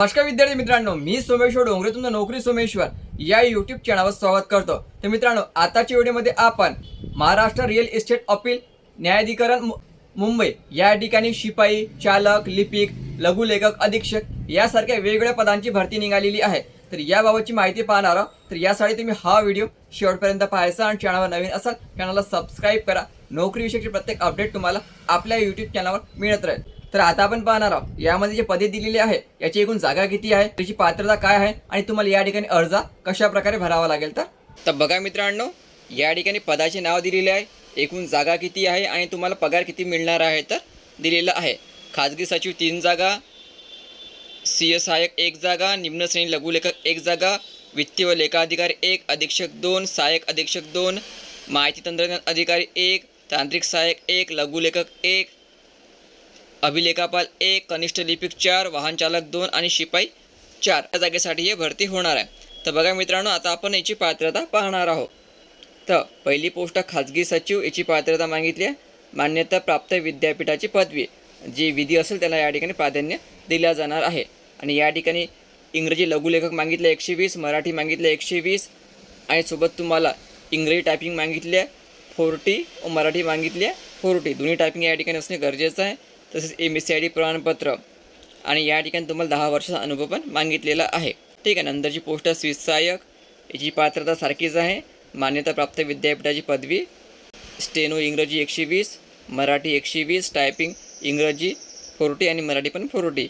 नमस्कार विद्यार्थी मित्रांनो मी सोमेश्वर डोंगरे तुमचं नोकरी सोमेश्वर. या युट्यूब चॅनलवर स्वागत करतो. तर मित्रांनो आताच्या व्हिडिओमध्ये आपण महाराष्ट्र रिअल इस्टेट अपील न्यायाधिकरण मु- मुंबई. या ठिकाणी शिपाई चालक लिपिक लघुलेखक अधीक्षक यासारख्या वेगवेगळ्या पदांची भरती निघालेली आहे. तर याबाबतची माहिती पाहणार आहोत. तर यासाठी तुम्ही हा व्हिडिओ शेवटपर्यंत पाहायचा आणि चॅनलवर नवीन असाल चॅनलला सबस्क्राईब करा. नोकरीविषयीचे प्रत्येक अपडेट तुम्हाला आपल्या यूट्यूब चॅनलवर मिळत राहील. तर आता आपण पाहणार आहोत यामध्ये जे पदे दिलेली आहे याची एकूण जागा किती आहे त्याची पात्रता काय आहे आणि तुम्हाला या ठिकाणी अर्ज कशा प्रकारे भरावा लागेल तर? तर बघा मित्रांनो या ठिकाणी पदाचे नाव दिलेले आहे एकूण जागा किती आहे आणि तुम्हाला पगार किती मिळणार आहे तर दिलेलं आहे. खाजगी सचिव तीन जागा सी एस सहाय्यक एक जागा निम्न श्रेणी लघुलेखक एक जागा वित्तीय व लेखाधिकारी एक अधीक्षक दोन सहाय्यक अधीक्षक दोन माहिती तंत्रज्ञान अधिकारी एक तांत्रिक सहाय्यक एक लघुलेखक एक अभिलेखापाल एक कनिष्ठ लिपिक चार वाहनचालक दोन आणि शिपाई चार. या जागेसाठी हे भरती होणार आहे. तर बघा मित्रांनो आता आपण याची पात्रता पाहणार आहोत. तर पहिली पोस्ट खाजगी सचिव याची पात्रता मागितली आहे. मान्यता प्राप्त विद्यापीठाची पदवी जी विधी असेल त्याला या ठिकाणी प्राधान्य दिल्या जाणार आहे. आणि या ठिकाणी इंग्रजी लघुलेखक मागितले एकशे वीस मराठी मागितले एकशे वीस आणि सोबत तुम्हाला इंग्रजी टायपिंग मागितली आहे फोर्टी व मराठी मागितली आहे फोर्टी. दोन्ही टायपिंग या ठिकाणी असणे गरजेचं आहे. तसेच M S C I D प्रमाणपत्र आणि या ठिकाणी तुम्हाला दहा वर्षाचा अनुभव पण मागितलेला आहे. ठीक आहे नंतरची पोस्ट आहे याची पात्रता सारखीच आहे. मान्यताप्राप्त विद्यापीठाची पदवी स्टेनो इंग्रजी एकशे वीस मराठी एकशे वीस टायपिंग इंग्रजी फोर्टी आणि मराठी पण फोर्टी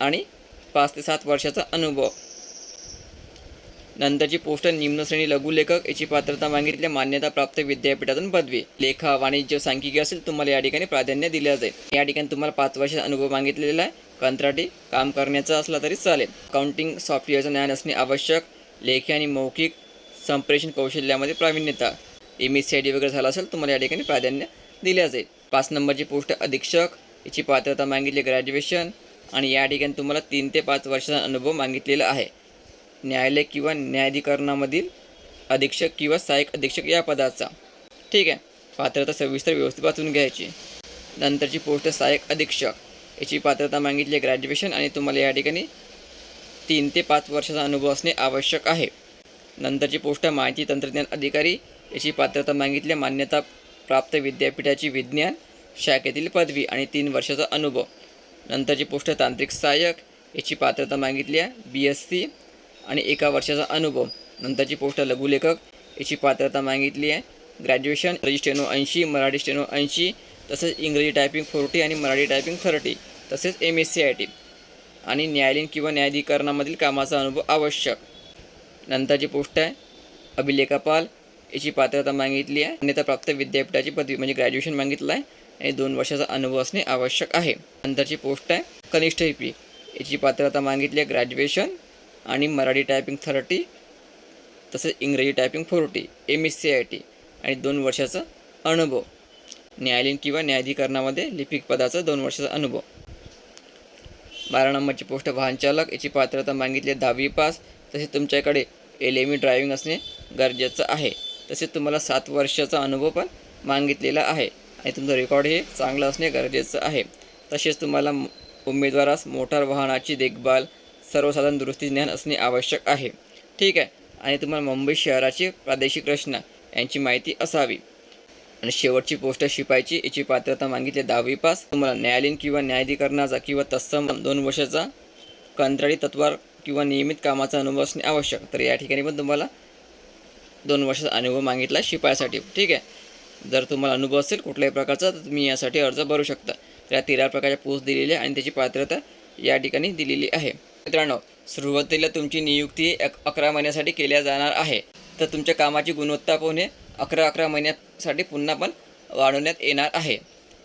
आणि पाच ते सात वर्षाचा अनुभव. नंतरची पोस्ट निम्नश्रेणी लघुलेखक याची पात्रता मागितली मान्यता प्राप्त विद्यापीठातून पदवी. लेखा वाणिज्य सांख्यिकी असेल तुम्हाला या ठिकाणी प्राधान्य दिले जाईल. या ठिकाणी तुम्हाला पाच वर्षाचा अनुभव मागितलेला आहे. कंत्राटी काम करण्याचा असला तरी चालेल. अकाउंटिंग सॉफ्टवेअरचं ज्ञान असणे आवश्यक. लेखी आणि मौखिक संप्रेषण कौशल्यामध्ये प्रावीण्यता. M S C I D वगैरे झाला असेल तुम्हाला या ठिकाणी प्राधान्य दिल्या जाईल. पाच नंबरची पोस्ट अधीक्षक याची पात्रता मागितली ग्रॅज्युएशन आणि या ठिकाणी तुम्हाला तीन ते पाच वर्षाचा अनुभव मागितलेला आहे. न्यायालय किंवा न्यायाधिकरणामधील अधीक्षक किंवा सहाय्यक अधीक्षक या पदाचा. ठीक आहे. पात्रता सविस्तर व्यवस्थित वाचून घ्यायची. नंतरची पोस्ट सहाय्यक अधीक्षक. याची पात्रता मागितली ग्रॅज्युएशन आणि तुम्हाला या ठिकाणी तीन ते पाच वर्षाचा अनुभव असणे आवश्यक आहे. नंतरची पोस्ट माहिती तंत्रज्ञान अधिकारी. याची पात्रता मागितली मान्यता प्राप्त विद्यापीठाची विज्ञान शाखेतील पदवी आणि तीन वर्षाचा अनुभव. नंतरची पोस्ट तांत्रिक सहाय्यक. याची पात्रता मागितली आहे बी एस सी आणि एका वर्षाचा अनुभव. नंतरची पोस्ट लघुलेखक याची पात्रता मागितली आहे. ग्रॅज्युएशन इंग्रजी ऐंशी मराठी स्टेनो ऐंशी तसेच इंग्रजी टायपिंग फोर्टी आणि मराठी टायपिंग थर्टी तसेच M S C I T आणि न्यायालयीन किंवा न्यायाधिकरणामधील कामाचा अनुभव आवश्यक. नंतरची पोस्ट आहे. अभिलेखापाल याची पात्रता मागितली आहे. मान्यताप्राप्त विद्यापीठाची पदवी म्हणजे ग्रॅज्युएशन मागितलं आहे आणि दोन वर्षाचा अनुभव असणे आवश्यक आहे. नंतरची पोस्ट आहे. कनिष्ठ पी याची पात्रता मागितली आहे. ग्रॅज्युएशन आणि मराठी टायपिंग थर्टी तसेच इंग्रजी typing forty M S C I T आणि दोन वर्षाचा अनुभव. न्यायालयीन किंवा न्यायाधिकरणामध्ये लिपिक पदाचा दोन वर्षाचा अनुभव. बारा नंबरची पोस्ट वाहनचालक याची पात्रता मागितली आहे दहावी पास तसेच तुमच्याकडे एल एम ई ड्रायव्हिंग असणे गरजेचं आहे. तसेच तुम्हाला सात वर्षाचा अनुभव पण मागितलेला आहे आणि तुमचं रेकॉर्ड हे चांगलं असणे गरजेचं आहे. तसेच तुम्हाला उमेदवारास मोटार वाहनाची देखभाल सर्वसाधारण दुरुस्ती ज्ञान असणे आवश्यक आहे. ठीक आहे. आणि तुम्हाला मुंबई शहराची प्रादेशिक रचना यांची माहिती असावी. आणि शेवटची पोस्ट शिपायची याची पात्रता मागितली दहावी पास. तुम्हाला न्यायालयीन किंवा न्यायाधिकरणाचा किंवा तत्सम दोन वर्षाचा कंत्राटी तत्वावर किंवा नियमित कामाचा अनुभव असणे आवश्यक. तर या ठिकाणी पण तुम्हाला दोन वर्षाचा अनुभव मागितला शिपायासाठी. ठीक आहे. जर तुम्हाला अनुभव असेल कुठल्याही प्रकारचा तर तुम्ही यासाठी अर्ज भरू शकता. तर या तेरा प्रकारच्या पोस्ट दिलेल्या आणि त्याची पात्रता या ठिकाणी दिलेली आहे. मित्रांनो सुरुवातीला तुमची नियुक्ती एक अकरा महिन्यासाठी केल्या जाणार आहे. तर तुमच्या कामाची गुणवत्ता पाहून हे अकरा अकरा महिन्यासाठी पुन्हा पण वाढवण्यात येणार आहे.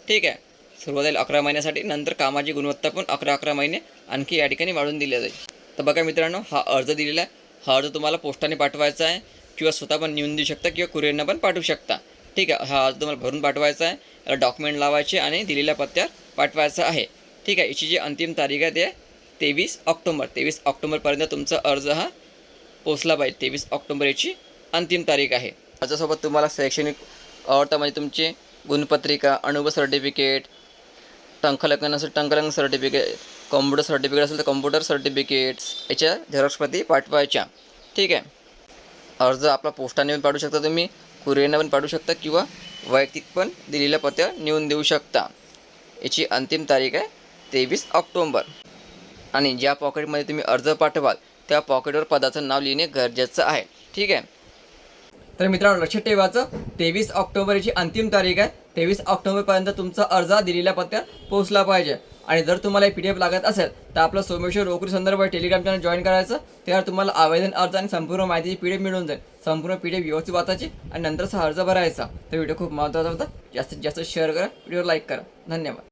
ठीक आहे. सुरुवातीला अकरा महिन्यासाठी नंतर कामाची गुणवत्ता पण अकरा अकरा महिने आणखी या ठिकाणी वाढवून दिल्या जाईल. तर बघा मित्रांनो हा अर्ज दिलेला आहे. हा अर्ज तुम्हाला पोस्टाने पाठवायचा आहे किंवा स्वतः पण नेऊन देऊ शकता किंवा कुरिअरनं पण पाठवू शकता. ठीक आहे. हा अर्ज तुम्हाला भरून पाठवायचा आहे. डॉक्युमेंट लावायचे आणि दिलेल्या पत्त्यावर पाठवायचा आहे. ठीक आहे. याची जी अंतिम तारीख आहे ते तेवीस ऑक्टोंबर. तेवीस ऑक्टोंबरपर्यंत तुमचा अर्ज हा पोचला पाहिजे. तेवीस ऑक्टोंबर याची अंतिम तारीख आहे. अर्जासोबत तुम्हाला शैक्षणिक आवडता म्हणजे तुमची गुणपत्रिका अनुभव सर्टिफिकेट टंकलकन असेल टंकलन सर्टिफिकेट कॉम्प्युटर सर्टिफिकेट असेल तर कॉम्प्युटर सर्टिफिकेट्स याच्या झेरॉक्सप्रती पाठवायच्या. ठीक आहे? अर्ज आपला पोस्टाने पण पाठवू शकता तुम्ही कुरिअरने पण पाठवू शकता किंवा वैयक्तिक पण दिलेल्या पत्त्यावर नेऊन देऊ शकता. याची अंतिम तारीख आहे तेवीस ऑक्टोंबर. आणि ज्या पॉकेटमध्ये तुम्ही अर्ज पाठवाल त्या पॉकेटवर पदाचं नाव लिहिणे गरजेचं आहे. ठीक आहे? तर मित्रांनो लक्षात ठेवायचं. तेवीस ऑक्टोबरची अंतिम तारीख आहे. तेवीस ऑक्टोबरपर्यंत तुमचा अर्ज दिलेल्या पत्त्यात पोहोचला पाहिजे. आणि जर तुम्हाला पी डी एफ लागत असेल तर आपलं सोमेश्वर रोकरी संदर्भात टेलिग्राम चॅनल जॉईन करायचं. त्यावर तुम्हाला आवेदन अर्ज आणि संपूर्ण माहितीची पी डी एफ मिळून जाईल. संपूर्ण पी डी एफ व्यवस्थित वाचायची आणि नंतरचा अर्ज भरायचा. तर व्हिडिओ खूप महत्त्वाचा होता. जास्तीत जास्त शेअर करा. व्हिडिओ लाईक करा. धन्यवाद.